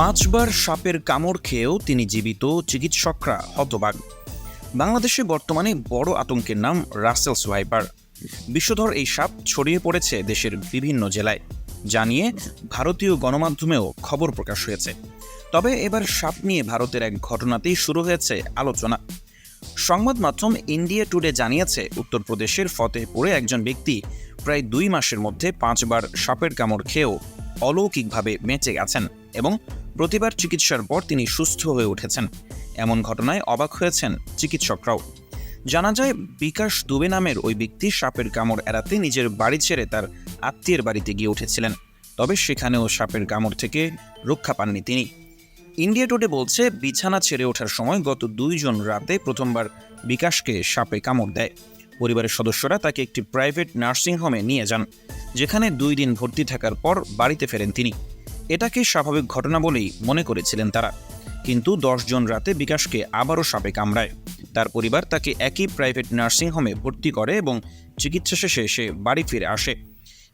পাঁচবার সাপের কামড় খেয়েও তিনি জীবিত চিকিৎসকরা হতবাক। বাংলাদেশে বর্তমানে বড় আতঙ্কের নাম রাসেলস ভাইপার। বিশ্বধর এই সাপ ছড়িয়ে পড়েছে দেশের বিভিন্ন জেলায়, জানিয়ে ভারতীয় গণমাধ্যমেও খবর প্রকাশ হয়েছে। তবে এবার সাপ নিয়ে ভারতের এক ঘটনাতেই শুরু হয়েছে আলোচনা। সংবাদ মাধ্যম ইন্ডিয়া টুডে জানিয়েছে, উত্তরপ্রদেশের ফতেহপুরে একজন ব্যক্তি প্রায় দুই মাসের মধ্যে পাঁচবার সাপের কামড় খেয়েও অলৌকিকভাবে বেঁচে গেছেন এবং প্রতিবার চিকিৎসার পর তিনি সুস্থ হয়ে উঠেছেন। এমন ঘটনায় অবাক হয়েছেন চিকিৎসকরাও। জানা যায়, বিকাশ দুবে নামের ওই ব্যক্তি সাপের কামড় এড়াতে নিজের বাড়ি ছেড়ে তার আত্মীয়ের বাড়িতে গিয়ে উঠেছিলেন। তবে সেখানেও সাপের কামড় থেকে রক্ষা পাননি তিনি। ইন্ডিয়া টুডে বলছে, বিছানা ছেড়ে ওঠার সময় গত দুইজন রাতে প্রথমবার বিকাশকে সাপে কামড় দেয়। পরিবারের সদস্যরা তাকে একটি প্রাইভেট নার্সিংহোমে নিয়ে যান, যেখানে দুই দিন ভর্তি থাকার পর বাড়িতে ফেরেন তিনি। এটাকে স্বাভাবিক ঘটনা বলেই মনে করেছিলেন তারা। কিন্তু জন রাতে বিকাশকে আবারও সাপে কামড়ায়। তার পরিবার তাকে একই প্রাইভেট নার্সিংহোমে ভর্তি করে এবং চিকিৎসা শেষে সে বাড়ি ফিরে আসে।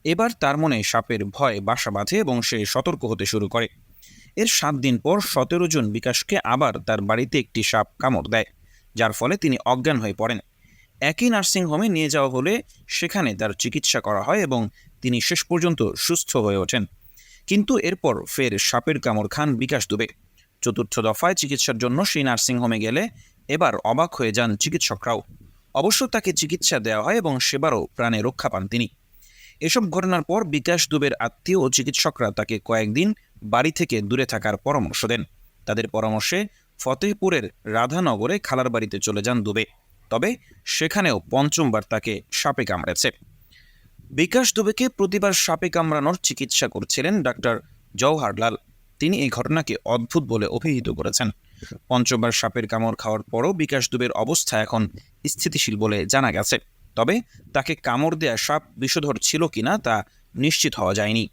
এবার তার মনে সাপের ভয় বাসা বাঁধে এবং সে সতর্ক হতে শুরু করে। এর সাত দিন পর সতেরো জন বিকাশকে আবার তার বাড়িতে একটি সাপ কামড় দেয়, যার ফলে তিনি অজ্ঞান হয়ে পড়েন। একই নার্সিংহোমে নিয়ে যাওয়া হলে সেখানে তার চিকিৎসা করা হয় এবং তিনি শেষ পর্যন্ত সুস্থ হয়ে ওঠেন। কিন্তু এরপর ফের সাপের কামড় খান বিকাশ দুবে। চতুর্থ দফায় চিকিৎসার জন্য সেই নার্সিংহোমে গেলে এবার অবাক হয়ে যান চিকিৎসকরাও। অবশ্য তাকে চিকিৎসা দেওয়া হয় এবং সেবারও প্রাণে রক্ষা পান তিনি। এসব ঘটনার পর বিকাশ দুবের আত্মীয় ও চিকিৎসকরা তাকে কয়েকদিন বাড়ি থেকে দূরে থাকার পরামর্শ দেন। তাদের পরামর্শে ফতেহপুরের রাধানগরে খালার বাড়িতে চলে যান দুবে। তবে সেখানেও পঞ্চমবার তাকে সাপে কামড়েছে। বিকাশ দুবেকে প্রতিবার সাপে কামড়ানোর চিকিৎসা করছিলেন ডাক্তার জওহারলাল তিনি এই ঘটনাকে অদ্ভুত বলে অভিহিত করেছেন। পঞ্চমবার সাপের কামড় খাওয়ার পরও বিকাশ দুবের অবস্থা এখন স্থিতিশীল বলে জানা গেছে। তবে তাকে কামড় দেয়া সাপ বিষধর ছিল কিনা তা নিশ্চিত হওয়া যায়নি।